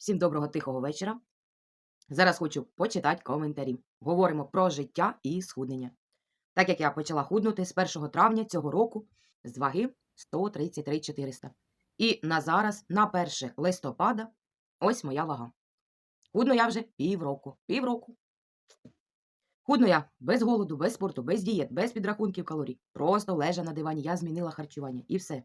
Всім доброго тихого вечора. Зараз хочу почитати коментарі. Говоримо про життя і схуднення. Так як я почала худнути з 1 травня цього року з ваги 133 400. І на зараз, на 1 листопада, ось моя вага. Худну я вже півроку. Півроку. Худну я без голоду, без спорту, без дієт, без підрахунків калорій. Просто лежа на дивані, я змінила харчування і все.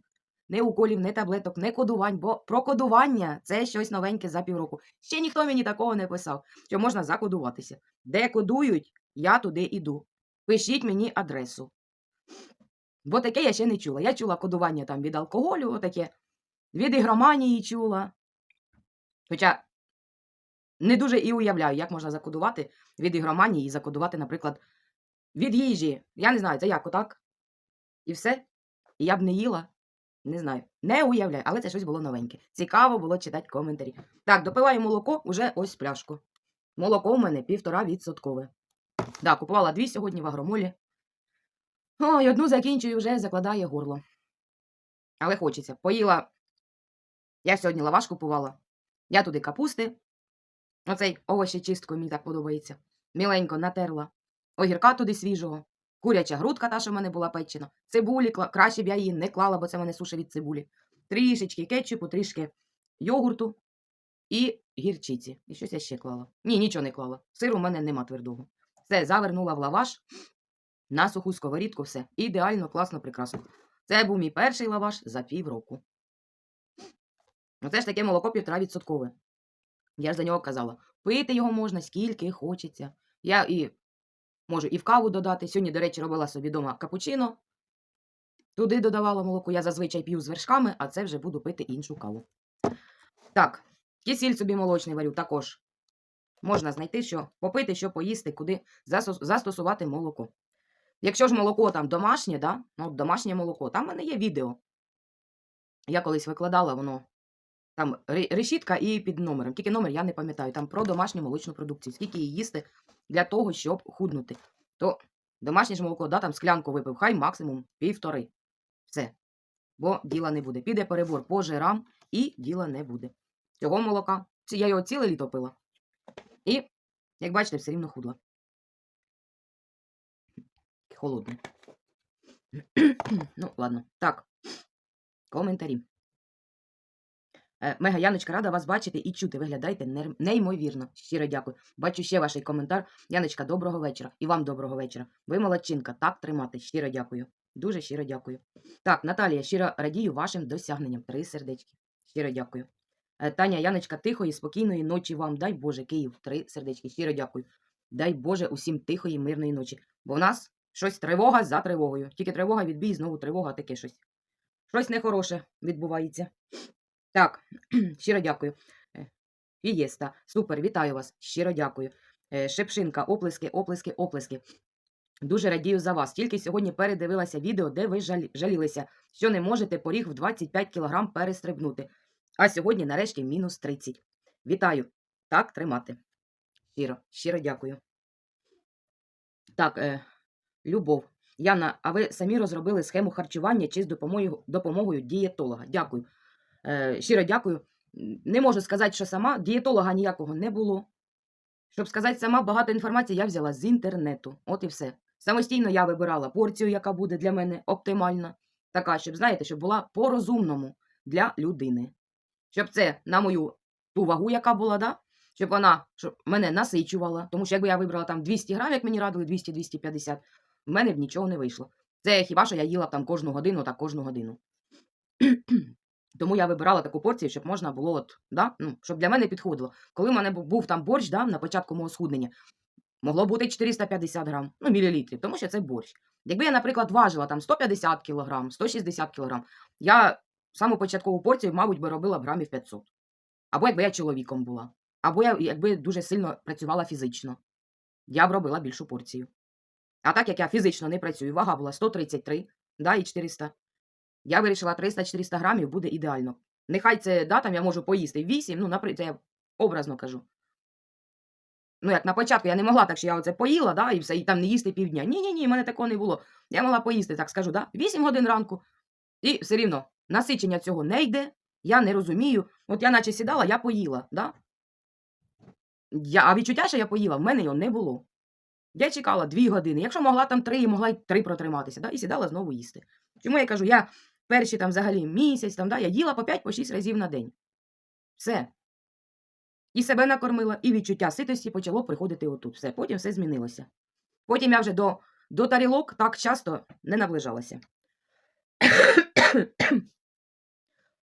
Не уколів, не таблеток, не кодувань, бо про кодування це щось новеньке за півроку. Ще ніхто мені такого не писав, що можна закодуватися. Де кодують, я туди іду. Пишіть мені адресу. Бо таке я ще не чула. Я чула кодування там від алкоголю, отаке, від ігроманії чула. Хоча не дуже і уявляю, як можна закодувати від ігроманії і закодувати, наприклад, від їжі. Я не знаю, це як отак. І все. І я б не їла. Не знаю. Не уявляю, але це щось було новеньке. Цікаво було читати коментарі. Так, допиваю молоко уже ось пляшку. Молоко у мене півтора відсоткове. Так, купувала дві сьогодні в агромолі. Ой, одну закінчую вже закладає горло. Але хочеться. Поїла. Я сьогодні лаваш купувала. Я туди капусти. Оцей овощечисткою мені так подобається. Міленько натерла. Огірка туди свіжого. Куряча грудка, та, що в мене була печена. Цибулі, краще б я її не клала, бо це мене суша від цибулі. Трішечки кетчупу, трішки йогурту і гірчиці. І щось я ще клала. Ні, нічого не клала. Сиру в мене нема твердого. Все, завернула в лаваш на суху сковорідку, все. Ідеально, класно, прекрасно. Це був мій перший лаваш за півроку. Оце ж таке молоко півтора відсоткове. Я ж за нього казала. Пити його можна скільки хочеться. Я і можу і в каву додати. Сьогодні, до речі, робила собі вдома капучино. Туди додавала молоко. Я зазвичай п'ю з вершками, а це вже буду пити іншу каву. Так, кисіль собі молочний варю також. Можна знайти, що попити, що поїсти, куди застосувати молоко. Якщо ж молоко там домашнє, да? ну, домашнє молоко, там в мене є відео. Я колись викладала воно. Там решітка і під номером. Тільки номер я не пам'ятаю. Там про домашню молочну продукцію. Скільки її їсти для того, щоб худнути. То домашнє ж молоко, да, там склянку випив, хай максимум півтори. Все. Бо діла не буде. Піде перебор по жирам і діла не буде. Цього молока. Я його ціле літо пила. І, як бачите, все рівно худла. Холодне. ну, ладно. Так. Коментарі. Е, Мега Яночка, рада вас бачити і чути. Виглядаєте неймовірно. Щиро дякую. Бачу ще ваш коментар. Яночка, доброго вечора. І вам доброго вечора. Ви молодчинка. Так тримати. Щиро дякую. Дуже щиро дякую. Так, Наталія, щиро радію вашим досягненням. Три сердечки. Щиро дякую. Е, Таня, Яночка, тихої, спокійної ночі вам. Дай Боже, Київ. Три сердечки. Щиро дякую. Дай Боже усім тихої, мирної ночі. Бо в нас щось тривога за тривогою. Тільки тривога, відбій, знову тривога, таке щось. Щось нехороше відбувається. Так, щиро дякую. Е, Фієста, супер, вітаю вас. Щиро дякую. Е, Шепшинка, оплески, оплески, оплески. Дуже радію за вас. Тільки сьогодні передивилася відео, де ви жалілися, що не можете поріг в 25 кг перестрибнути. А сьогодні, нарешті, мінус 30. Вітаю. Так, тримати. Щиро, щиро дякую. Так, е, Любов. Яна, а ви самі розробили схему харчування чи з допомогою, допомогою дієтолога? Дякую. Е, щиро дякую. Не можу сказати, що сама дієтолога ніякого не було. Щоб сказати сама, багато інформації я взяла з інтернету. От і все. Самостійно я вибирала порцію, яка буде для мене оптимальна. Така, щоб, знаєте, щоб була по-розумному для людини. Щоб це на мою ту вагу, яка була, да? щоб вона щоб мене насичувала. Тому що якби я вибрала там 200 грам, як мені радили, 200-250, в мене б нічого не вийшло. Це хіба що я їла б там кожну годину, так кожну годину. Тому я вибирала таку порцію, щоб можна було, от, да? ну, щоб для мене підходило. Коли в мене був, там борщ да, на початку мого схуднення, могло бути 450 грам, ну, мілілітрів, тому що це борщ. Якби я, наприклад, важила там 150 кілограм, 160 кілограм, я саму початкову порцію, мабуть, би робила б грамів 500. Або якби я чоловіком була, або я, якби дуже сильно працювала фізично, я б робила більшу порцію. А так як я фізично не працюю, вага була 133, да, і 400. Я вирішила 300-400 грамів буде ідеально. Нехай це, да, там я можу поїсти 8, ну, наприклад, це я образно кажу. Ну, як на початку я не могла так, що я оце поїла, да, і все, і там не їсти півдня. Ні-ні-ні, в мене такого не було. Я могла поїсти, так скажу, да, 8 годин ранку. І все рівно насичення цього не йде, я не розумію. От я наче сідала, я поїла, да? я, а відчуття, що я поїла, в мене його не було. Я чекала 2 години. Якщо могла там 3, могла й 3 протриматися, да, і сідала знову їсти. Чому я кажу, я перші там взагалі місяць, там, да, я їла по 5-6 разів на день. Все. І себе накормила, і відчуття ситості почало приходити отут. Все, потім все змінилося. Потім я вже до, до тарілок так часто не наближалася.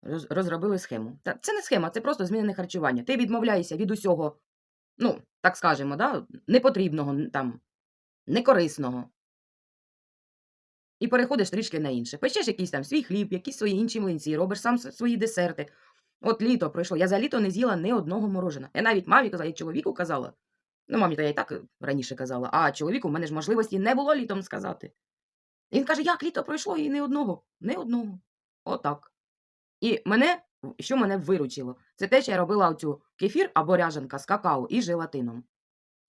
Роз, розробили схему. Та це не схема, це просто змінене харчування. Ти відмовляєшся від усього, ну, так скажемо, да, непотрібного, там, некорисного. І переходиш трішки на інше. Печеш якийсь там свій хліб, якісь свої інші млинці, робиш сам свої десерти. От літо пройшло. Я за літо не з'їла ні одного морожена. Я навіть мамі казала, і чоловіку казала. Ну, мамі то я і так е, раніше казала, а чоловіку в мене ж можливості не було літом сказати. І він каже, як літо пройшло і ні одного. Ні одного. Отак. І мене, що мене виручило, це те, що я робила оцю кефір або ряжанка з какао і желатином.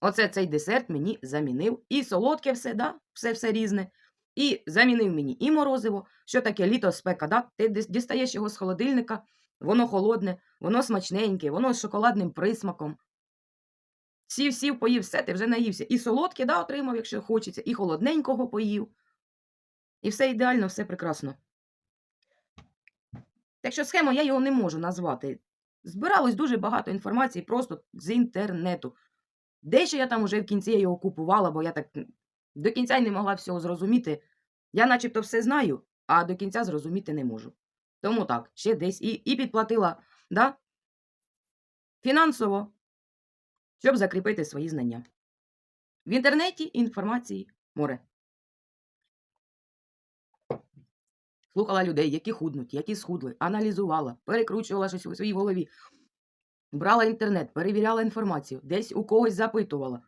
Оце цей десерт мені замінив. І солодке все, да? все все різне. І замінив мені і морозиво. Що таке літо спека, да? Ти дістаєш його з холодильника, воно холодне, воно смачненьке, воно з шоколадним присмаком. Сів, сів, поїв, все, ти вже наївся. І солодке, да, отримав, якщо хочеться, і холодненького поїв. І все ідеально, все прекрасно. Так що схему я його не можу назвати. Збиралось дуже багато інформації просто з інтернету. Дещо я там уже в кінці його купувала, бо я так до кінця й не могла всього зрозуміти. Я начебто все знаю, а до кінця зрозуміти не можу. Тому так, ще десь і, і підплатила да, фінансово, щоб закріпити свої знання. В інтернеті інформації море. Слухала людей, які худнуть, які схудли, аналізувала, перекручувала щось у своїй голові. Брала інтернет, перевіряла інформацію, десь у когось запитувала.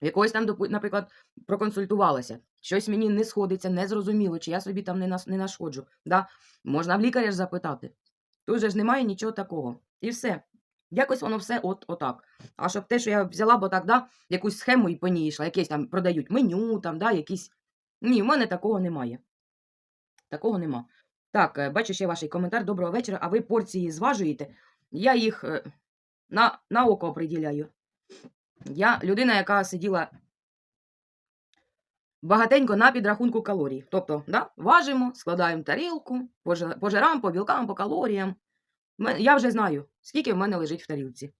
Якогось там, наприклад, проконсультувалася. Щось мені не сходиться, не зрозуміло, чи я собі там не, не нашкоджу. Да? Можна в лікаря ж запитати. Тут же ж немає нічого такого. І все. Якось воно все от отак. А щоб те, що я взяла, бо так, да, якусь схему і по ній йшла, якесь там продають меню, там, да, якісь. Ні, в мене такого немає. Такого нема. Так, е, бачу ще ваш коментар. Доброго вечора. А ви порції зважуєте? Я їх е, на, на око приділяю. Я людина, яка сиділа багатенько на підрахунку калорій. Тобто, да, важимо, складаємо тарілку, по, жирам, по білкам, по калоріям. Я вже знаю, скільки в мене лежить в тарілці.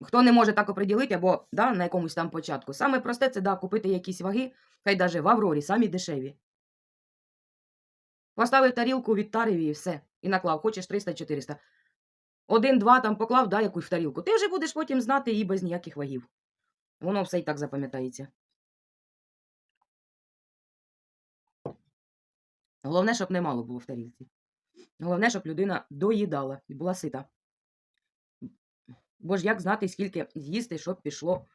Хто не може так оприділити, або да, на якомусь там початку. Саме просте це да, купити якісь ваги, хай даже в Аврорі, самі дешеві. Поставив тарілку, відтарив і все. І наклав, хочеш 300-400. Один-два там поклав, да, якусь в тарілку. Ти вже будеш потім знати і без ніяких вагів. Воно все і так запам'ятається. Головне, щоб немало було в тарілці. Головне, щоб людина доїдала і була сита. Бо ж як знати, скільки з'їсти, щоб пішло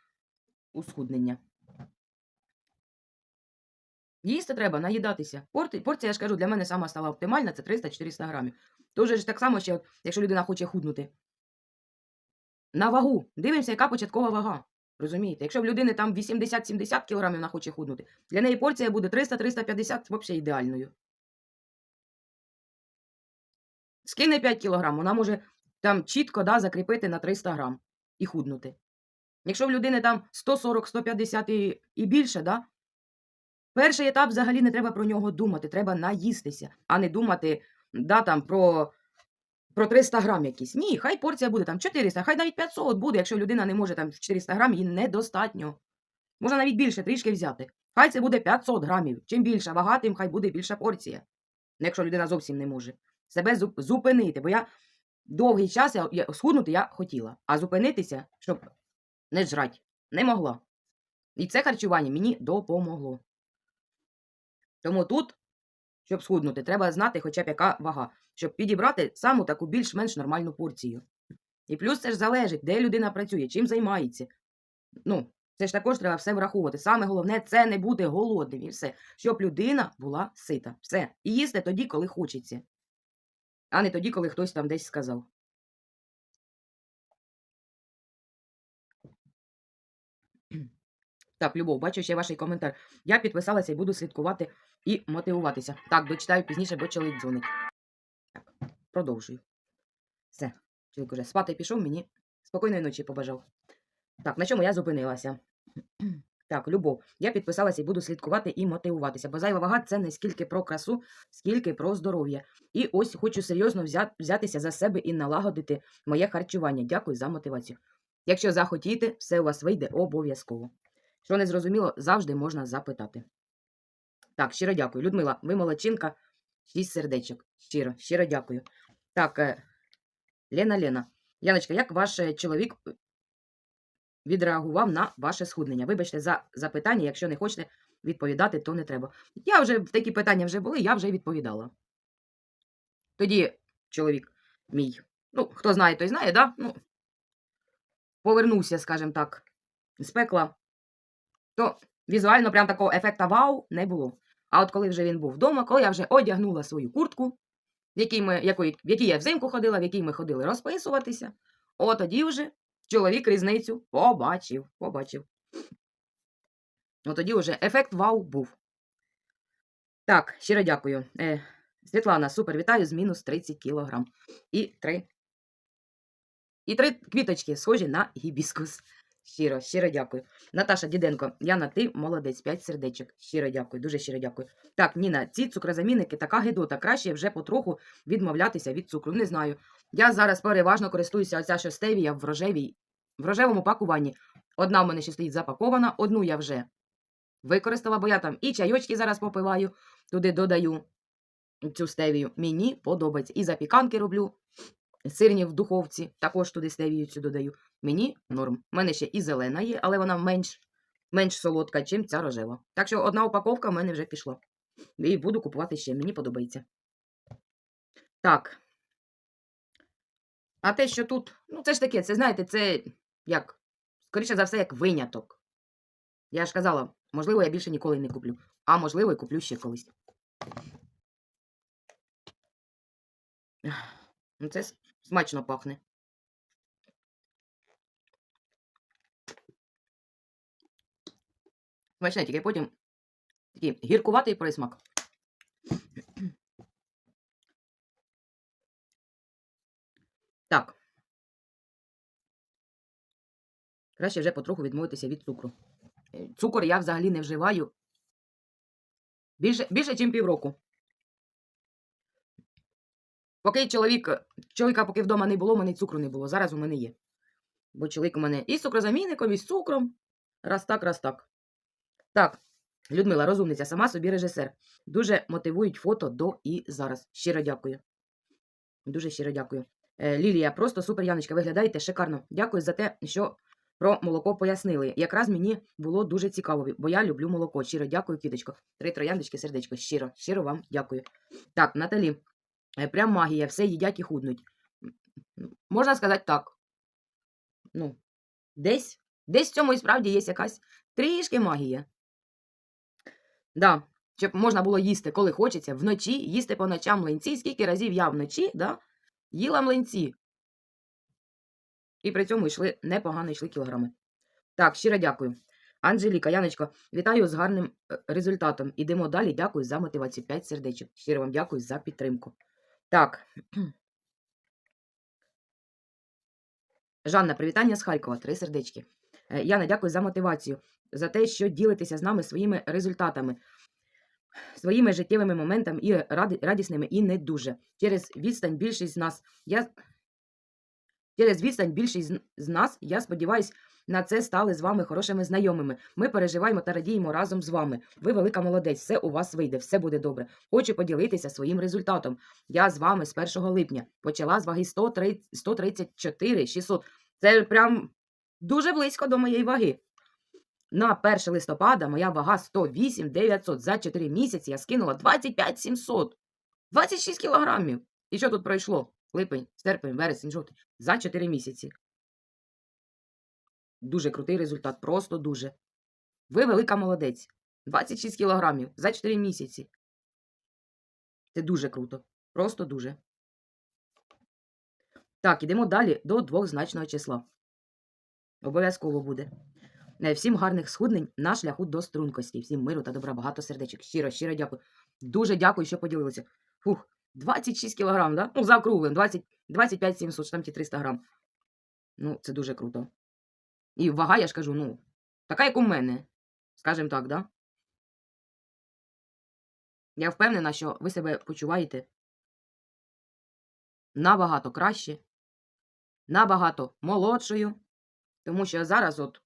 у схуднення. Їсти треба, наїдатися. Порція, я ж кажу, для мене сама стала оптимальна, це 300-400 грамів. Тоже ж так само, ще, якщо людина хоче худнути. На вагу. Дивимося, яка початкова вага. Розумієте? Якщо в людини там 80-70 кілограмів вона хоче худнути, для неї порція буде 300-350 взагалі ідеальною. Скине 5 кілограм, вона може там чітко да, закріпити на 300 грам і худнути. Якщо в людини там 140-150 і, і більше, да, перший етап взагалі не треба про нього думати, треба наїстися, а не думати да, там, про, про 300 грам якісь. Ні, хай порція буде там 400, хай навіть 500 буде, якщо людина не може там 400 грам, їй недостатньо. Можна навіть більше трішки взяти. Хай це буде 500 грамів. Чим більша вага, тим хай буде більша порція. Якщо людина зовсім не може. Себе зупинити, бо я довгий час я, я, схуднути я хотіла, а зупинитися, щоб не жрать, не могла. І це харчування мені допомогло. Тому тут, щоб схуднути, треба знати хоча б яка вага, щоб підібрати саму таку більш-менш нормальну порцію. І плюс це ж залежить, де людина працює, чим займається. Ну, це ж також треба все враховувати. Саме головне це не бути голодним і все, щоб людина була сита. Все. І їсти тоді, коли хочеться, а не тоді, коли хтось там десь сказав. Так, Любов, бачу ще ваш коментар. Я підписалася і буду слідкувати і мотивуватися. Так, дочитаю пізніше, бо чоловік дзвонить. Так, продовжую. Все, чоловік уже спати пішов, мені спокійної ночі побажав. Так, на чому я зупинилася? Так, любов. Я підписалася і буду слідкувати і мотивуватися, бо зайва вага це не скільки про красу, скільки про здоров'я. І ось хочу серйозно взя- взятися за себе і налагодити моє харчування. Дякую за мотивацію. Якщо захотіти, все у вас вийде обов'язково. Що не зрозуміло, завжди можна запитати. Так, щиро дякую. Людмила, ви молодчинка. Шість сердечок. Щиро, щиро дякую. Так, е, Лена Лена. Яночка, як ваш е, чоловік е, відреагував на ваше схуднення? Вибачте за запитання, якщо не хочете відповідати, то не треба. Я вже такі питання вже були, я вже відповідала. Тоді чоловік мій, ну, хто знає, той знає, да? Ну, повернувся, скажімо так, з пекла, то візуально прям такого ефекта вау не було. А от коли вже він був вдома, коли я вже одягнула свою куртку, в якій, ми, якої, в якій я взимку ходила, в якій ми ходили розписуватися, от тоді вже чоловік різницю побачив. побачив. От тоді вже ефект вау був. Так, щиро дякую. Е, Світлана, супер, вітаю з мінус 30 кілограм. І три. І три квіточки, схожі на гібіскус. Щиро, щиро дякую. Наташа Діденко, Яна, ти молодець, 5 сердечок. Щиро дякую, дуже щиро дякую. Так, Ніна, ці цукрозамінники така гидота. Краще вже потроху відмовлятися від цукру. Не знаю. Я зараз переважно користуюся оця що стевія в рожевій, в рожевому пакуванні. Одна в мене ще стоїть запакована, одну я вже використала, бо я там і чайочки зараз попиваю, туди додаю цю стевію. Мені подобається. І запіканки роблю. Сирні в духовці, також туди стевію додаю. Мені норм. У мене ще і зелена є, але вона менш, менш солодка, чим ця рожева. Так що одна упаковка в мене вже пішла. І буду купувати ще. Мені подобається. Так. А те, що тут, ну це ж таке, це знаєте, це як, скоріше за все, як виняток. Я ж казала, можливо, я більше ніколи не куплю. А можливо, і куплю ще колись. Ну, це смачно пахне. Смачне, тільки потім такий гіркуватий присмак. Так. Краще вже потроху відмовитися від цукру. Цукор я взагалі не вживаю більше, більше ніж півроку. Поки чоловік, чоловіка поки вдома не було, у мене цукру не було. Зараз у мене є. Бо чоловік у мене і з цукрозамінником, і з цукром. Раз так, раз так. Так, Людмила, розумниця, сама собі режисер. Дуже мотивують фото до і зараз. Щиро дякую. Дуже щиро дякую. Е, Лілія, просто супер Яночка, виглядаєте шикарно. Дякую за те, що про молоко пояснили. Якраз мені було дуже цікаво, бо я люблю молоко. Щиро дякую, квіточко. Три трояндочки, сердечко. Щиро, щиро вам дякую. Так, Наталі, прям магія, все їдять і худнуть. М, Можна сказати так. Ну, десь, десь в цьому і справді є якась трішки магія. Да, щоб можна було їсти, коли хочеться, вночі, їсти по ночам млинці. Скільки разів я вночі да, їла млинці. І при цьому йшли непогано йшли кілограми. Так, щиро дякую. Анжеліка, Яночко, вітаю з гарним е, результатом. Ідемо далі. Дякую за мотивацію. 5 сердечок. Щиро вам дякую за підтримку. Так. Жанна, привітання з Харкова. Три сердечки. Е, Яна, дякую за мотивацію, за те, що ділитеся з нами своїми результатами, своїми життєвими моментами і радісними, і не дуже. Через відстань більшість з нас. Я... Через відстань більшість з- нас, я сподіваюся, на це стали з вами хорошими знайомими. Ми переживаємо та радіємо разом з вами. Ви велика молодець, все у вас вийде, все буде добре. Хочу поділитися своїм результатом. Я з вами з 1 липня почала з ваги 130 134 600. Це прям дуже близько до моєї ваги. На 1 листопада моя вага 108 900. За 4 місяці я скинула 25 700. 26 кілограмів. І що тут пройшло? Липень, серпень, вересень, жовтень. За 4 місяці. Дуже крутий результат, просто дуже. Ви велика молодець. 26 кілограмів за 4 місяці. Це дуже круто. Просто дуже. Так, ідемо далі до двохзначного числа. Обов'язково буде. Е, Всім гарних схуднень на шляху до стрункості. Всім миру та добра, багато сердечок. Щиро, щиро дякую. Дуже дякую, що поділилися. Фух, 26 кілограм, да? Ну, заокруглим, 20, 25 700, що там ті 300 грам. Ну, це дуже круто. І вага, я ж кажу, ну, така, як у мене. Скажем так, да? Я впевнена, що ви себе почуваєте набагато краще, набагато молодшою. Тому що зараз от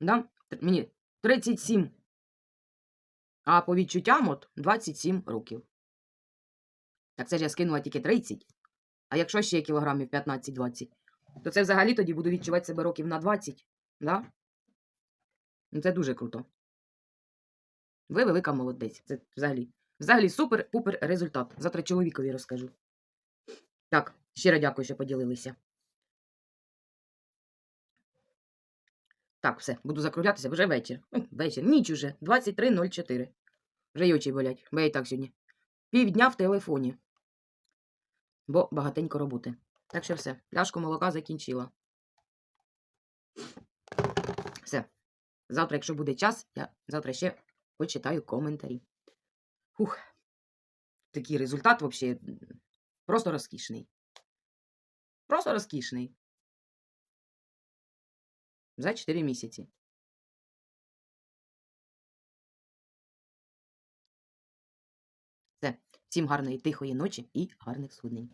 да, мені 37, а по відчуттям от 27 років. Так це ж я скинула тільки 30. А якщо ще кілограмів 15-20, то це взагалі тоді буду відчувати себе років на 20. Да? Ну, Це дуже круто. Ви велика молодець. Це взагалі. Взагалі супер-пупер результат. Завтра чоловікові розкажу. Так, щиро дякую, що поділилися. Так, все, буду закруглятися, вже вечір. Вечір, ніч уже, 23.04. Вже й очі болять, бо я і так сьогодні. Півдня в телефоні. Бо багатенько роботи. Так що все, пляшку молока закінчила. Все. Завтра, якщо буде час, я завтра ще почитаю коментарі. Фух. Такий результат взагалі просто розкішний. Просто розкішний. За 4 місяці. Всім гарної тихої ночі і гарних схуднень.